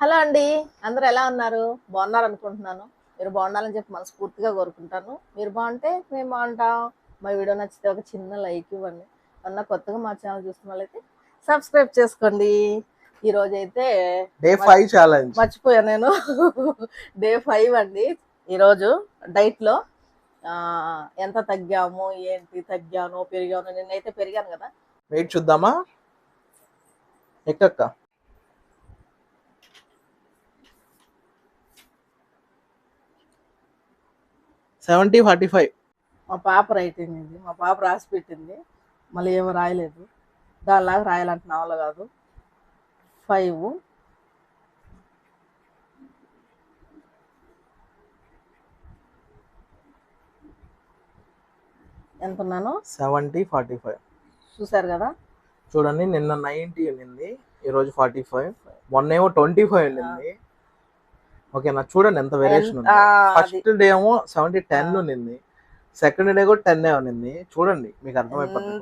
Hello అండి. అందరూ ఎలా ఉన్నారు? బాగున్నారు అనుకుంటున్నాను. మీరు బాగుండాలని చెప్పి మనస్ఫూర్తిగా కోరుకుంటాను. మీరు బాగుంటే మేము బాగుంటాం. మా వీడియో నచ్చితే ఒక చిన్న లైక్ ఇవ్వండి. అన్న కొత్తగా మా ఛానల్ చూస్తున్న వాళ్ళైతే సబ్స్క్రైబ్ చేసుకోండి. ఈ రోజు అయితే డే ఫైవ్ ఛాలెంజ్ మర్చిపోయా నేను. డే ఫైవ్ అండి. ఈరోజు డైట్లో ఎంత తగ్గాము ఏంటి తగ్గాను పెరిగాను నేనైతే పెరిగాను కదా. వెయిట్ చూద్దామా? ఎక్కక్క? Seventy forty five. మా పాప రైటింగ్ ఇది. మా పాప రాసి పెట్టింది. మళ్ళీ ఏమో రాయలేదు. దానిలాగా రాయాలంటే నా వల్ల కాదు. ఫైవ్. ఎంత ఉన్నాను? Seventy forty five. చూసారు కదా? చూడండి నిన్న నైంటీ ఉన్నింది ఈరోజు ఫార్టీ ఫైవ్. మొన్న ఏమో ట్వంటీ ఫైవ్ ఉన్నింది. ఓకేనా? చూడండి ఎంత వేరియేషన్ ఉంది. ఫస్ట్ డే ఏమో సెవెంటీ టెన్ ఉన్నింది. సెకండ్ డే కూడా టెన్ ఉన్నింది. చూడండి మీకు అర్థమైపోతుంది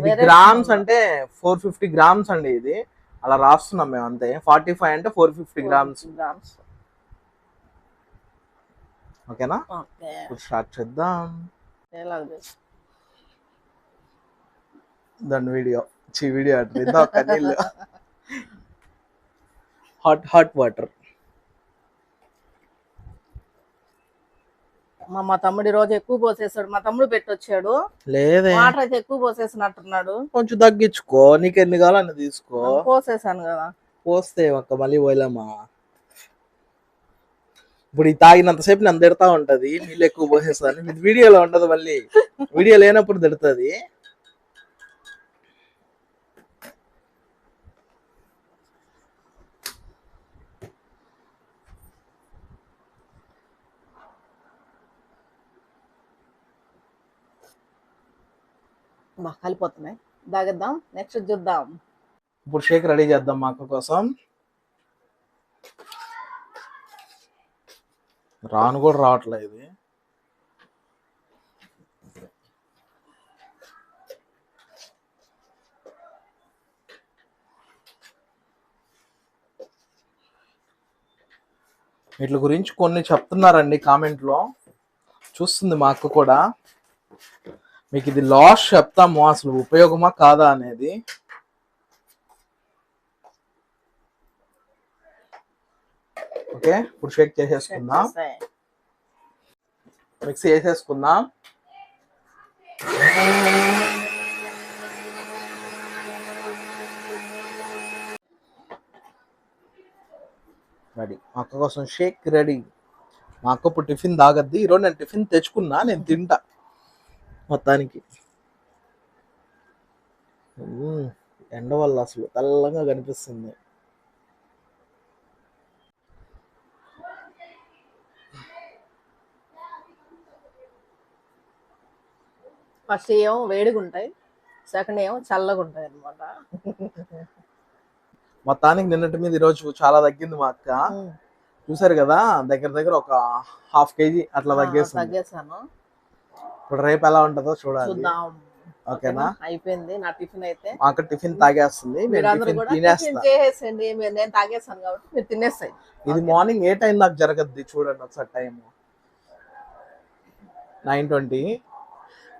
ఇది గ్రామ్స్. అంటే ఫోర్ ఫిఫ్టీ గ్రామ్స్ అండి ఇది. అలా రాస్తున్నాం మేము అంతే. ఫార్టీ ఫైవ్ అంటే ఫోర్ ఫిఫ్టీ గ్రామ్స్ గ్రామ్స్ ఓకేనా? ఓకే. ఇప్పుడు స్టార్ట్ చేద్దాం. దాని వీడియో చి వీడియో అంటే ఇందాక నీళ్ళు. హాట్ హాట్ వాటర్ మా మా తమ్ముడు ఈ రోజు ఎక్కువ పోసేసాడు మా తమ్ముడు పెట్టొచ్చాడు. లేదే. వాటర్ అయితే ఎక్కువ పోసేసినట్టున్నాడు కొంచెం తగ్గించుకో. నీకు ఎన్ని కావాలని తీసుకో. పోసేసాను కదా. పోస్తే ఒక్క మళ్ళీ పోయలేమా? ఇప్పుడు ఈ తాగినంతసేపు నన్ను తిడతా ఉంటది. నీళ్ళు ఎక్కువ పోసేస్తాను. వీడియోలో ఉండదు మళ్ళీ. వీడియో లేనప్పుడు తిడుతుంది. మా కలిపోతున్నాయి. దాగిద్దాం. నెక్స్ట్ చూద్దాం. ఇప్పుడు షేక్ రెడీ చేద్దాం మా అక్క కోసం. రాను కూడా రావట్లేదు ఇది. వీటి గురించి కొన్ని చెప్తున్నారండి కామెంట్లో. చూస్తుంది మా అక్క కూడా. మీకు ఇది లాస్ చెప్తాము అసలు ఉపయోగమా కాదా అనేది. ఓకే ఇప్పుడు షేక్ చేసేసుకుందాం. మిక్సీ వేసేసుకుందాం రెడీ. మా అక్క కోసం షేక్ రెడీ. మా అక్క ఇప్పుడు టిఫిన్ తాగద్ది. ఈరోజు నేను టిఫిన్ తెచ్చుకున్నా నేను తింటా. మొత్తానికి. ఎండ వల్ల అసలు తెల్లగా కనిపిస్తుంది. ఫస్ట్ ఏమో వేడిగా ఉంటాయి సెకండ్ ఏమో చల్లగా ఉంటాయి అనమాట మొత్తానికి నిన్నటి మీద ఈరోజు చాలా తగ్గింది మా అక్క. చూసారు కదా దగ్గర దగ్గర ఒక హాఫ్ కేజీ అట్లా తగ్గేసాను. ఇప్పుడు రేపు ఎలా ఉంటుందో చూడాలి. ఓకేనా? అయిపోయింది. నా టిఫిన్ అయితే. మా అక్క టిఫిన్ తాగేస్తుంది. మీరు నేను తాగేసాను కాబట్టి మీరు తినేస్తాయి ఇది మార్నింగ్ ఏ టైం దాకా జరగద్ది? చూడండి ఒకసారి టైం నైన్ ట్వంటీ.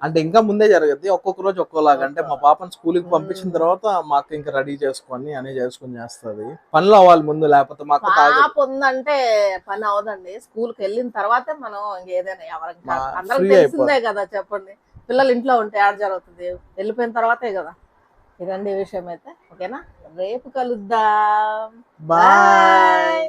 అంటే ఇంకా ముందే జరగద్ది. ఒక్కొక్క రోజు ఒక్కోలాగా. అంటే మా పాపని స్కూల్కి పంపించిన తర్వాత మా అక్క ఇంకా రెడీ చేసుకొని అన్ని చేసుకొని చేస్తుంది. పనులు అవ్వాలి ముందు లేకపోతే మా అక్క తాగదు. పాప ఉందంటే పని అవదండి స్కూల్కి వెళ్ళిన తర్వాతే మనం ఇంకేదైనా ఎవరికి అందరికి తెలిసిందే కదా చెప్పండి. పిల్లలు ఇంట్లో ఉంటే ఆడ జరుగుతుంది? వెళ్ళిపోయిన తర్వాతే కదా. ఇదండి విషయం అయితే ఓకేనా? రేపు కలుద్దాం. బాయ్.